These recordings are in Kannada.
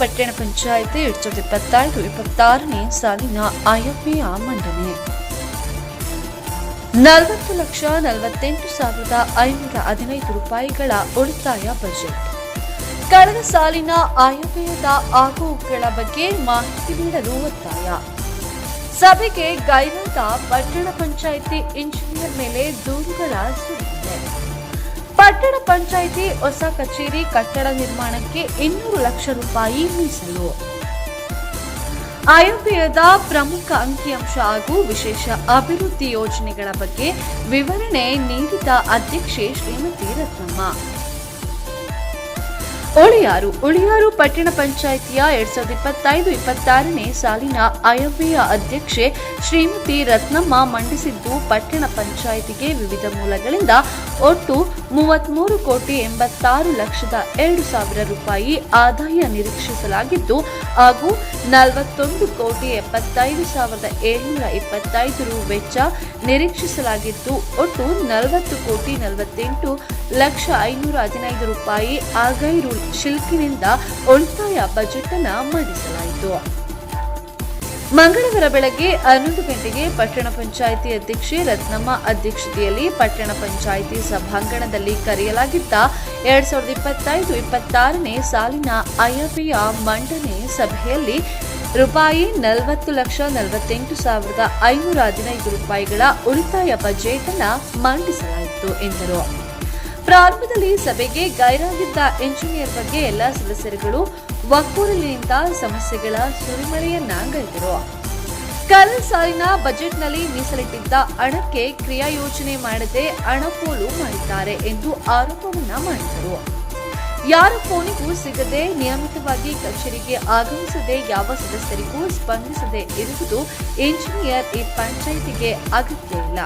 ಪಟ್ಟಣ ಪಂಚಾಯಿತಿ ಎರಡ್ ಸಾವಿರದ ಇಪ್ಪತ್ತೈದು ಇಪ್ಪತ್ತಾರನೇ ಸಾಲಿನ ಆಯವ್ಯಯ ಮಂಡನೆ. ನಲವತ್ತು ಲಕ್ಷ ನಲವತ್ತೆಂಟು ಸಾವಿರದ ಐನೂರ ಹದಿನೈದು ರೂಪಾಯಿಗಳ ಉಳಿತಾಯ ಬಜೆಟ್ ಕಳೆದ ಸಾಲಿನ ಆಯವ್ಯಯದ ಆಗುಗಳ ಬಗ್ಗೆ ಮಾಹಿತಿ ನೀಡಲು ಒತ್ತಾಯ. ಸಭೆಗೆ ಗೈರಾದ ಪಟ್ಟಣ ಪಂಚಾಯಿತಿ ಇಂಜಿನಿಯರ್ ಮೇಲೆ ದೂರುಗಳ ಸುರಿದಿದೆ ಪಟ್ಟಣ ಪಂಚಾಯಿತಿ ಹೊಸ ಕಚೇರಿ ಕಟ್ಟಡ ನಿರ್ಮಾಣಕ್ಕೆ ಇನ್ನೂರು ಲಕ್ಷ ರೂಪಾಯಿ ಮೀಸಲು. ಆಯವ್ಯಯದ ಪ್ರಮುಖ ಅಂಕಿಅಂಶ ಹಾಗೂ ವಿಶೇಷ ಅಭಿವೃದ್ಧಿ ಯೋಜನೆಗಳ ಬಗ್ಗೆ ವಿವರಣೆ ನೀಡಿದ ಅಧ್ಯಕ್ಷೆ ಶ್ರೀಮತಿ ರತ್ನಮ್ಮ. ಉಳಿಯಾರು ಉಳಿಯಾರು ಪಟ್ಟಣ ಪಂಚಾಯಿತಿಯ ಎರಡ್ ಸಾವಿರದ ಇಪ್ಪತ್ತೈದು, ಇಪ್ಪತ್ತಾರನೇ ಸಾಲಿನ ಆಯವ್ಯಯ ಅಧ್ಯಕ್ಷೆ ಶ್ರೀಮತಿ ರತ್ನಮ್ಮ ಮಂಡಿಸಿದ್ದು ಪಟ್ಟಣ ಪಂಚಾಯಿತಿಗೆ ವಿವಿಧ ಮೂಲಗಳಿಂದ ಒಟ್ಟು ಮೂವತ್ಮೂರು ಕೋಟಿ ಎಂಬತ್ತಾರು ಲಕ್ಷದ ಎರಡು ಸಾವಿರ ರೂಪಾಯಿ ಆದಾಯ ನಿರೀಕ್ಷಿಸಲಾಗಿದ್ದು, ಹಾಗೂ ನಲವತ್ತೊಂದು ಕೋಟಿ ಎಪ್ಪತ್ತೈದು ಸಾವಿರದ ಏಳ್ನೂರ ಇಪ್ಪತ್ತೈದು ರು ವೆಚ್ಚ ನಿರೀಕ್ಷಿಸಲಾಗಿದ್ದು, ಒಟ್ಟು ನಲವತ್ತು ಕೋಟಿ ನಲವತ್ತೆಂಟು ಲಕ್ಷ ಐನೂರ ಹದಿನೈದು ರೂಪಾಯಿ ಆಗೈರು ಶಿಲ್ಕಿನಿಂದ ಉಳಿತಾಯ ಬಜೆಟ್ ಅನ್ನು ಮಂಡಿಸಲಾಯಿತು. ಮಂಗಳವಾರ ಬೆಳಗ್ಗೆ ಹನ್ನೊಂದು ಗಂಟೆಗೆ ಪಟ್ಟಣ ಪಂಚಾಯಿತಿ ಅಧ್ಯಕ್ಷೆ ರತ್ನಮ್ಮ ಅಧ್ಯಕ್ಷತೆಯಲ್ಲಿ ಪಟ್ಟಣ ಪಂಚಾಯಿತಿ ಸಭಾಂಗಣದಲ್ಲಿ ಕರೆಯಲಾಗಿದ್ದ ಎರಡ್ ಸಾವಿರದ ಇಪ್ಪತ್ತೈದು ಇಪ್ಪತ್ತಾರನೇ ಸಾಲಿನ ಆಯವ್ಯಯ ಮಂಡನೆ ಸಭೆಯಲ್ಲಿ ರೂಪಾಯಿ ನಲವತ್ತು ಲಕ್ಷ ನಲವತ್ತೆಂಟು ಸಾವಿರದ ಐನೂರ ಹದಿನೈದು ರೂಪಾಯಿಗಳ ಉಳಿತಾಯ ಬಜೆಟ್ ಅನ್ನು ಮಂಡಿಸಲಾಯಿತು ಎಂದರು. ಪ್ರಾರಂಭದಲ್ಲಿ ಸಭೆಗೆ ಗೈರಾಗಿದ್ದ ಎಂಜಿನಿಯರ್ ಬಗ್ಗೆ ಎಲ್ಲ ಸದಸ್ಯರುಗಳು ಒಕ್ಕೂರಲಿನಿಂದ ಸಮಸ್ಯೆಗಳ ಸುರಿಮಳೆಯನ್ನ ಗೈದರು. ಕಳೆದ ಸಾಲಿನ ಬಜೆಟ್ನಲ್ಲಿ ಮೀಸಲಿಟ್ಟಿದ್ದ ಹಣಕ್ಕೆ ಕ್ರಿಯಾ ಯೋಜನೆ ಮಾಡದೆ ಹಣಪೋಲು ಮಾಡಿದ್ದಾರೆ ಎಂದು ಆರೋಪವನ್ನ ಮಾಡಿದರು ಯಾರ ಫೋನಿಗೂ ಸಿಗದೆ ನಿಯಮಿತವಾಗಿ ಕಚೇರಿಗೆ ಆಗಮಿಸದೆ ಯಾವ ಸದಸ್ಯರಿಗೂ ಸ್ಪಂದಿಸದೆ ಇರುವುದು ಎಂಜಿನಿಯರ್ ಈ ಪಂಚಾಯಿತಿಗೆ ಅಗತ್ಯ ಇಲ್ಲ.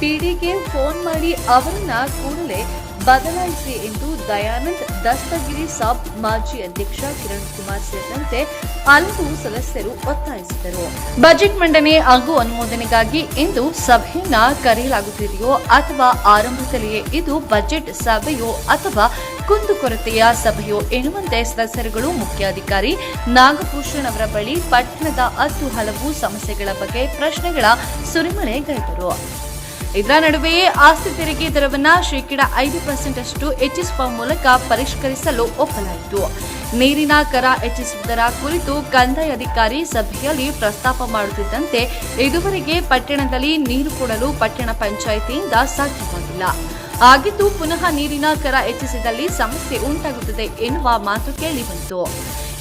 ಪಿಡಿಗೆ ಫೋನ್ ಮಾಡಿ ಅವರನ್ನ ಕೂಡಲೇ ಬದಲಾಯಿಸಿ ಎಂದು ದಯಾನಂದ್ ದಸ್ತಗಿರಿ ಸಾಬ್ ಮಾಜಿ ಅಧ್ಯಕ್ಷ ಕಿರಣ್ ಕುಮಾರ್ ಸೇರಿದಂತೆ ಹಲವು ಸದಸ್ಯರು ಒತ್ತಾಯಿಸಿದರು. ಬಜೆಟ್ ಮಂಡನೆ ಹಾಗೂ ಅನುಮೋದನೆಗಾಗಿ ಇಂದು ಸಭೆಯನ್ನ ಕರೆಯಲಾಗುತ್ತಿದೆಯೋ ಅಥವಾ ಆರಂಭದಲ್ಲಿಯೇ ಇದು ಬಜೆಟ್ ಸಭೆಯೋ ಅಥವಾ ಕುಂದುಕೊರತೆಯ ಸಭೆಯೋ ಎನ್ನುವಂತೆ ಸದಸ್ಯರುಗಳು ಮುಖ್ಯಾಧಿಕಾರಿ ನಾಗಭೂಷಣ್ ಅವರ ಬಳಿ ಪಟ್ಟಣದ ಹತ್ತು ಹಲವು ಸಮಸ್ಯೆಗಳ ಬಗ್ಗೆ ಪ್ರಶ್ನೆಗಳ ಸುರಿಮಳೆಗೈದರು. ಇದರ ನಡುವೆಯೇ ಆಸ್ತಿ ತೆರಿಗೆ ದರವನ್ನು ಶೇಕಡಾ ಐದು ಪರ್ಸೆಂಟ್ ಅಷ್ಟು ಹೆಚ್ಚಿಸುವ ಮೂಲಕ ಪರಿಷ್ಕರಿಸಲು ಒಪ್ಪಲಾಯಿತು. ನೀರಿನ ಕರ ಹೆಚ್ಚಿಸುವುದರ ಕುರಿತು ಕಂದಾಯ ಅಧಿಕಾರಿ ಸಭೆಯಲ್ಲಿ ಪ್ರಸ್ತಾಪ ಮಾಡುತ್ತಿದ್ದಂತೆ ಇದುವರೆಗೆ ಪಟ್ಟಣದಲ್ಲಿ ನೀರು ಕೊಡಲು ಪಟ್ಟಣ ಪಂಚಾಯಿತಿಯಿಂದ ಸಾಧ್ಯವಾಗಿಲ್ಲ. ಆಗಿದ್ದು ಪುನಃ ನೀರಿನ ಕರ ಹೆಚ್ಚಿಸಿದಲ್ಲಿ ಸಮಸ್ಯೆ ಉಂಟಾಗುತ್ತದೆ ಎನ್ನುವ ಮಾತು ಕೇಳಿಬಂತು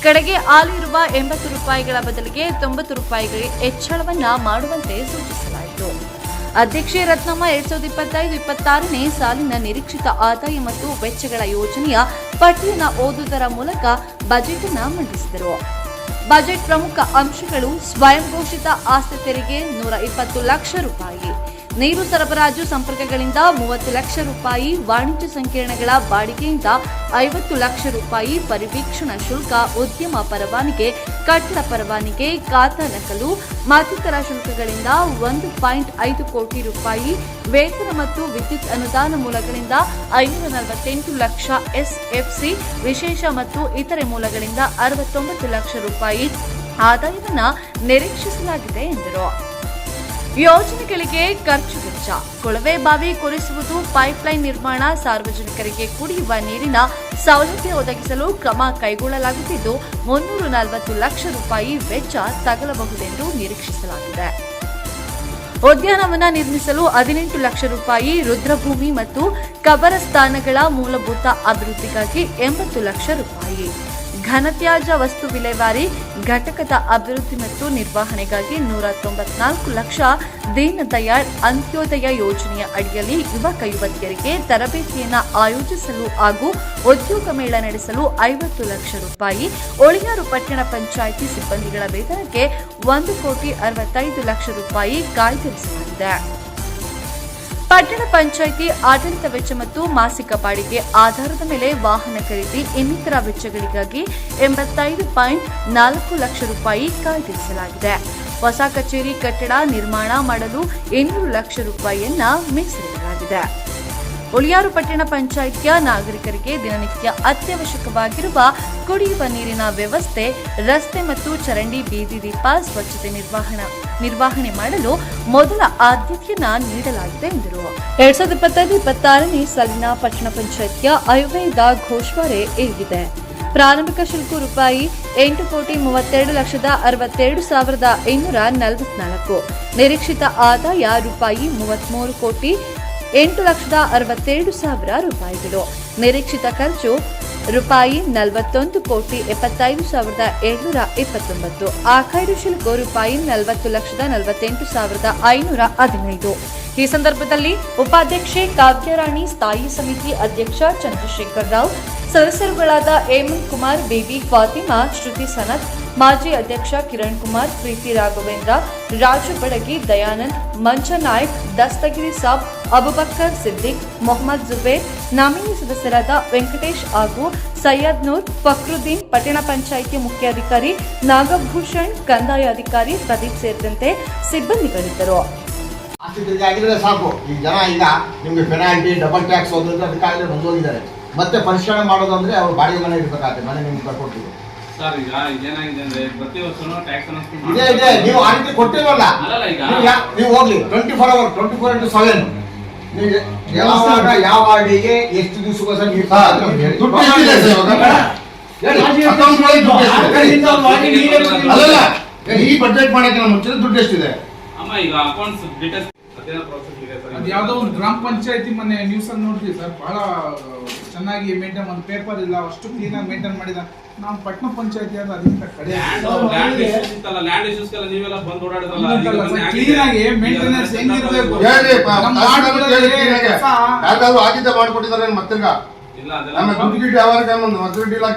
ಕಡೆಗೆ ಹಾಲಿರುವ ಎಂಬತ್ತು ರೂಪಾಯಿಗಳ ಬದಲಿಗೆ ತೊಂಬತ್ತು ರೂಪಾಯಿಗಳಿಗೆ ಹೆಚ್ಚಳವನ್ನ ಮಾಡುವಂತೆ ಸೂಚಿಸಲಾಯಿತು. ಅಧ್ಯಕ್ಷೆ ರತ್ನಮ್ಮ ಎರಡ್ ಸಾವಿರದ ಇಪ್ಪತ್ತೈದು, ಇಪ್ಪತ್ತಾರನೇ ಸಾಲಿನ ನಿರೀಕ್ಷಿತ ಆದಾಯ ಮತ್ತು ವೆಚ್ಚಗಳ ಯೋಜನೆಯ ಪಟ್ಟಿಯನ್ನು ಓದುವುದರ ಮೂಲಕ ಬಜೆಟ್ ಅನ್ನ ಮಂಡಿಸಿದರು. ಬಜೆಟ್ ಪ್ರಮುಖ ಅಂಶಗಳು ಸ್ವಯಂ ಘೋಷಿತ ಆಸ್ತಿ ತೆರಿಗೆ ನೂರ ಇಪ್ಪತ್ತು ಲಕ್ಷ ರೂಪಾಯಿ. ನೀರು ಸರಬರಾಜು ಸಂಪರ್ಕಗಳಿಂದ ಮೂವತ್ತು ಲಕ್ಷ ರೂಪಾಯಿ, ವಾಣಿಜ್ಯ ಸಂಕೀರ್ಣಗಳ ಬಾಡಿಗೆಯಿಂದ ಐವತ್ತು ಲಕ್ಷ ರೂಪಾಯಿ ಪರಿವೀಕ್ಷಣಾ ಶುಲ್ಕ ಉದ್ಯಮ ಪರವಾನಿಗೆ, ಕಟ್ಟಡ ಪರವಾನಿಗೆ ಖಾತಾ ನಕಲು ಮತ್ತಿತರ ಶುಲ್ಕಗಳಿಂದ ಒಂದು ಪಾಯಿಂಟ್ ಐದು ಕೋಟಿ ರೂಪಾಯಿ, ವೇತನ ಮತ್ತು ವಿದ್ಯುತ್ ಅನುದಾನ ಮೂಲಗಳಿಂದ ಐನೂರ ನಲವತ್ತೆಂಟು ಲಕ್ಷ ಎಸ್ಎಫ್ಸಿ ವಿಶೇಷ ಮತ್ತು ಇತರೆ ಮೂಲಗಳಿಂದ ಅರವತ್ತೊಂಬತ್ತು ಲಕ್ಷ ರೂಪಾಯಿ ಆದಾಯವನ್ನು ನಿರೀಕ್ಷಿಸಲಾಗಿದೆ ಎಂದರು. ಯೋಜನೆಗಳಿಗೆ ಖರ್ಚು ವೆಚ್ಚ. ಕೊಳವೆ ಬಾವಿ ಕೊರೆಸುವುದು ಪೈಪ್ಲೈನ್ ನಿರ್ಮಾಣ ಸಾರ್ವಜನಿಕರಿಗೆ ಕುಡಿಯುವ ನೀರಿನ ಸೌಲಭ್ಯ ಒದಗಿಸಲು ಕ್ರಮ ಕೈಗೊಳ್ಳಲಾಗುತ್ತಿದ್ದು, ಮುನ್ನೂರ ನಲವತ್ತು ಲಕ್ಷ ರೂಪಾಯಿ ವೆಚ್ಚ ತಗಲಬಹುದೆಂದು ನಿರೀಕ್ಷಿಸಲಾಗಿದೆ. ಉದ್ಯಾನವನ ನಿರ್ಮಿಸಲು ಹದಿನೆಂಟು ಲಕ್ಷ ರೂಪಾಯಿ ರುದ್ರಭೂಮಿ ಮತ್ತು ಕಬರಸ್ಥಾನಗಳ ಮೂಲಭೂತ ಅಭಿವೃದ್ಧಿಗಾಗಿ ಎಂಬತ್ತು ಲಕ್ಷ ರೂಪಾಯಿ. ಘನತ್ಯಾಜ್ಯ ವಸ್ತು ವಿಲೇವಾರಿ, ಘಟಕದ ಅಭಿವೃದ್ಧಿ ಮತ್ತು ನಿರ್ವಹಣೆಗಾಗಿ ನೂರ ತೊಂಬತ್ನಾಲ್ಕು ಲಕ್ಷ ದೀನದಯಾಳ್ ಅಂತ್ಯೋದಯ ಯೋಜನೆಯ ಅಡಿಯಲ್ಲಿ ಯುವಕ ಯುವತಿಯರಿಗೆ ತರಬೇತಿಯನ್ನು ಆಯೋಜಿಸಲು ಹಾಗೂ ಉದ್ಯೋಗ ಮೇಳ ನಡೆಸಲು ಐವತ್ತು ಲಕ್ಷ ರೂಪಾಯಿ ಒಳಿಯಾರು ಪಟ್ಟಣ ಪಂಚಾಯಿತಿ ಸಿಬ್ಬಂದಿಗಳ ವೇತನಕ್ಕೆ ಒಂದು ಕೋಟಿ ಅರವತ್ತೈದು ಲಕ್ಷ ರೂಪಾಯಿ ಕಾಯ್ದಿರಿಸಲಾಗಿದೆ. ಪಟ್ಟಣ ಪಂಚಾಯಿತಿ ಆಡಳಿತ ವೆಚ್ಚ ಮತ್ತು ಮಾಸಿಕ ಬಾಡಿಗೆ ಆಧಾರದ ಮೇಲೆ ವಾಹನ ಖರೀದಿ ಇನ್ನಿತರ ವೆಚ್ಚಗಳಿಗಾಗಿ ಎಂಬತ್ತೈದು ಪಾಯಿಂಟ್ ನಾಲ್ಕು ಲಕ್ಷ ರೂಪಾಯಿ ಕಾಯ್ದಿರಿಸಲಾಗಿದೆ. ಹೊಸ ಕಚೇರಿ ಕಟ್ಟಡ ನಿರ್ಮಾಣ ಮಾಡಲು ಇನ್ನೂರು ಲಕ್ಷ ರೂಪಾಯಿಯನ್ನ ಮೀಸಲಿಡಲಾಗಿದೆ. ಉಳಿಯಾರು ಪಟ್ಟಣ ಪಂಚಾಯಿತಿಯ ನಾಗರಿಕರಿಗೆ ದಿನನಿತ್ಯ ಅತ್ಯವಶ್ಯಕವಾಗಿರುವ ಕುಡಿಯುವ ನೀರಿನ ವ್ಯವಸ್ಥೆ, ರಸ್ತೆ ಮತ್ತು ಚರಂಡಿ ಬೀದಿ ದೀಪ ಸ್ವಚ್ಛತೆ ನಿರ್ವಹಣಾ, ನಿರ್ವಹಣೆ ಮಾಡಲು ಮೊದಲ ಆದ್ಯತೆಯನ್ನ ನೀಡಲಾಗಿದೆ ಎಂದರು. ಎರಡ್ ಸಾವಿರದ ಇಪ್ಪತ್ತೈದು, ಇಪ್ಪತ್ತಾರನೇ ಸಾಲಿನ ಪಟ್ಟಣ ಪಂಚಾಯಿತಿಯ ಆಯುರ್ವೇದ ಘೋಷವಾರೆ ಏರಿದೆ. ಪ್ರಾರಂಭಿಕ ಶುಲ್ಕ ರೂಪಾಯಿ ಎಂಟು ಕೋಟಿ ಮೂವತ್ತೆರಡು ಲಕ್ಷದ ಅರವತ್ತೆರಡು ಸಾವಿರದ ಇನ್ನೂರ ನಲವತ್ನಾಲ್ಕು. ನಿರೀಕ್ಷಿತ ಆದಾಯ ರೂಪಾಯಿ ಮೂವತ್ಮೂರು ಕೋಟಿ ಎಂಟು ಲಕ್ಷದ ಅರವತ್ತೇಳು ಸಾವಿರ ರೂಪಾಯಿಗಳು ನಿರೀಕ್ಷಿತ ಖರ್ಚು ರೂಪಾಯಿ ನಲವತ್ತೊಂದು ಕೋಟಿ ಎಪ್ಪತ್ತೈದು ಸಾವಿರದ ಏಳ್ನೂರ ಇಪ್ಪತ್ತೊಂಬತ್ತು. ಆಖೈರು ಶುಲ್ಕ ರೂಪಾಯಿ ನಲವತ್ತು ಲಕ್ಷದ ನಲವತ್ತೆಂಟು ಸಾವಿರದ ಐನೂರ ಹದಿನೈದು. ಈ ಸಂದರ್ಭದಲ್ಲಿ ಉಪಾಧ್ಯಕ್ಷೆ ಕಾವ್ಯರಾಣಿ ಸ್ಥಾಯಿ ಸಮಿತಿ ಅಧ್ಯಕ್ಷ ಚಂದ್ರಶೇಖರ್ ರಾವ್ ಸದಸ್ಯರುಗಳಾದ ಹೇಮಂತ್ ಕುಮಾರ್ ಬೇಬಿ ಫಾತಿಮಾ, ಶ್ರುತಿ ಸನತ್, ಮಾಜಿ ಅಧ್ಯಕ್ಷ ಕಿರಣ್ ಕುಮಾರ್, ಪ್ರೀತಿ ರಾಘವೇಂದ್ರ, ರಾಜು ಬಡಗಿ ದಯಾನಂದ್, ಮಂಚ ನಾಯ್ಕ್, ದಸ್ತಗಿರಿ ಸಾಬ್, ಅಬುಬಕ್ಕರ್ ಸಿದ್ದಿಕ್, ಮೊಹಮ್ಮದ್ ಜುಬೇರ್ ನಾಮಿನಿ ಸದಸ್ಯರಾದ ವೆಂಕಟೇಶ್ ಹಾಗೂ ಸೈಯದ್ ನೂರ್, ಫಕ್ರುದ್ದೀನ್, ಪಟ್ಟಣ ಪಂಚಾಯಿತಿ ಮುಖ್ಯಾಧಿಕಾರಿ ನಾಗಭೂಷಣ್, ಕಂದಾಯ ಅಧಿಕಾರಿ ಪ್ರದೀಪ್ ಸೇರಿದಂತೆ ಸಿಬ್ಬಂದಿಗಳಿದ್ದರು. ಸಾಕು. ಈ ಜನ ಈಗ ನಿಮಗೆ ಪೆನಾಲ್ಟಿ ಡಬಲ್ ಟ್ಯಾಕ್ಸ್ ಅದಕ್ಕಾಗಲೇ ಬಂದೋಗಿದ್ದಾರೆ ಮತ್ತೆ ಪರಿಷ್ಕರಣೆ ಮಾಡೋದಂದ್ರೆ ಅವ್ರು ಬಾಡಿಗೆ ಮನೆ ಇರ್ಬೇಕಾಗುತ್ತೆ ಮನೆ ನಿಮ್ಗೆ ಕಟ್ಕೊಡ್ತೀವಿ ಸರ್ ಈಗ ಏನಾಗಿದೆ ಅಂದ್ರೆ ಪ್ರತಿ ವರ್ಷನೂ ಟ್ಯಾಕ್ಸ್ ಇದೇ ಇದೆ. ನೀವು ಆ ರೀತಿ ಕೊಟ್ಟಿರಲ್ಲ. ಅಲ್ಲಲ್ಲ ಈಗ. ನೀವು ಯಾ- ನೀವು ಹೋಗ್ಲಿ twenty four hour twenty four into seven ನೀವು ಯಾವಾಗ ಯಾವ ಆಡಿಗೆ ಎಷ್ಟು ದಿವಸ ದುಡ್ಡು ಎಷ್ಟಿದೆ ಸರ್ ಇವಾಗ? ಹೇಳಿ. ಅಕೌಂಟ್ ಒಳಗೆ ದುಡ್ಡು ಎಷ್ಟಿದೆ? ಅಲ್ಲಲ್ಲ ಈ ಬಜೆಟ್ ಮಾಡಕ್ಕೆ ಮುಂಚೆ ದುಡ್ಡು ಎಷ್ಟಿದೆ? ಅಮ್ಮ ಈಗ ಅಕೌಂಟ್ಸ್ ಡೀಟೇಲ್ಸ್ ಅದೇನೋ ಪ್ರಾಸೆಸ್ ಇದೆ ಸರ್. ಅದು ಯಾವ್ದೋ ಒಂದು ಗ್ರಾಮ ಪಂಚಾಯತಿ ಮೊನ್ನೆ ನ್ಯೂಸ್ ಅಲ್ಲಿ ನೋಡ್ತೀವಿ ಸರ್ ಬಹಳ ಚೆನ್ನಾಗಿ ಮೇಂಟೈನ್ ಒಂದು ಪೇಪರ್ ಇಲ್ಲ ಅಷ್ಟು ಕ್ಲೀನಾಗಿ ಆಗಿ ಮೇಂಟೈನ್ ಮಾಡಿದ. ನಾವು ಪಟ್ಟಣ ಪಂಚಾಯತಿ ಅಂತ ಅದಕ್ಕಿಂತ ಕಡೆ. ಹೆಂಗಿರ್ಬೇಕು? ನಮ್ಮ ಕ್ಲೀನಾಗೆ. ಯಾವ್ದಾದ್ರು ಆಗಿದ್ದ ಮಾಡ್ಕೊಟ್ಟಿದ್ದಾರೆ ಮತ್ತಿರ್ಗ ದುಡ್ಡು ಯಾವಾಗ ಒಂದು ಮತ್ತೆ ದುಡ್ಡು ಇಲ್ಲ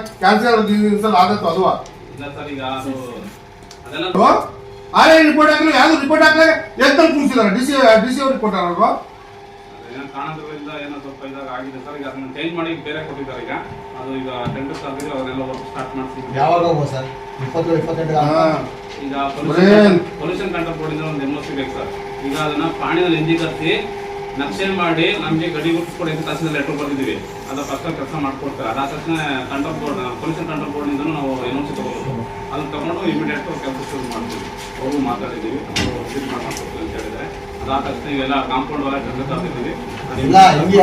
ದಿವಸ ಆದತ್ತು ಅದು. ರಿಪೋರ್ಟ್ ಯಾವ್ದು ರಿಪೋರ್ಟ್ ಕೂರಿಸಿದಾರೆ ಡಿ ಸಿ ಡಿ ಸಿ ಅವ್ರಿಗೆ ಕೊಟ್ಟಾರಲ್ವಾ ಏನೋ ಕಾರಣಗಳಿಂದ ಏನೋ ಸ್ವಲ್ಪ ಇದಾಗ ಆಗಿದೆ ಸರ್? ಈಗ ಅದನ್ನ ಚೇಂಜ್ ಮಾಡಿ ಬೇರೆ ಕೊಟ್ಟಿದ್ದಾರೆ ಈಗ. ಅದು ಈಗ ಟೆಂಡರ್ಸ್ ಆಗಿದ್ರೆ ಅವರೆಲ್ಲ ವರ್ಕ್ ಸ್ಟಾರ್ಟ್ ಮಾಡ್ತೀವಿ ಯಾವಾಗ ಹೋಗ್ಬೋದು ಸರ್? ಇಪ್ಪತ್ತು ಇಪ್ಪತ್ತೆಂಟು ಹಾ. ಈಗ ಪೊಲ್ಯೂಷನ್ ಕಂಟ್ರೋಲ್ ಬೋರ್ಡ್ ಇಂದ ಒಂದು ಎಂ ಬೇಕು ಸರ್. ಈಗ ಅದನ್ನ ಪಾಣಿನಲ್ಲಿ ಎಂಜಿ ಕತ್ತಿ ನಕ್ಷೆ ಮಾಡಿ ನಮಗೆ ಗಡಿ ಗುರುತಿಸ್ಕೊಡಿ ಅಂತ ತಹಸೀಲ್ ಲೆಟರ್ ಬರೆದಿದ್ದೀವಿ ಅದು ಫಸ್ಟ್ ಕೆಲಸ ಮಾಡ್ಕೊಡ್ತಾರೆ. ಅದಾದ ತಕ್ಷಣ control board pollution control board ಇಂದ ನಾವು ಎನ್ ಸಿ ತಗೋಬೇಕು. ಅದನ್ನ ತಗೊಂಡು ಇಮಿಡಿಯೇಟ್ ಕೆಲಸ ಶುರು ಮಾಡ್ತೀವಿ. ಅವರು ಮಾತಾಡಿದ್ದೀವಿ. ಅವರು ವಿಸಿಟ್ ಮಾಡ್ಕೊಂಡು ಅಂತ ಹೇಳಿದ್ರೆ ತಕ್ಷಣ ಇವೆಲ್ಲ ಕಾಂಪೌಂಡ್ ಇಲ್ಲ ಹಿಂಗೆ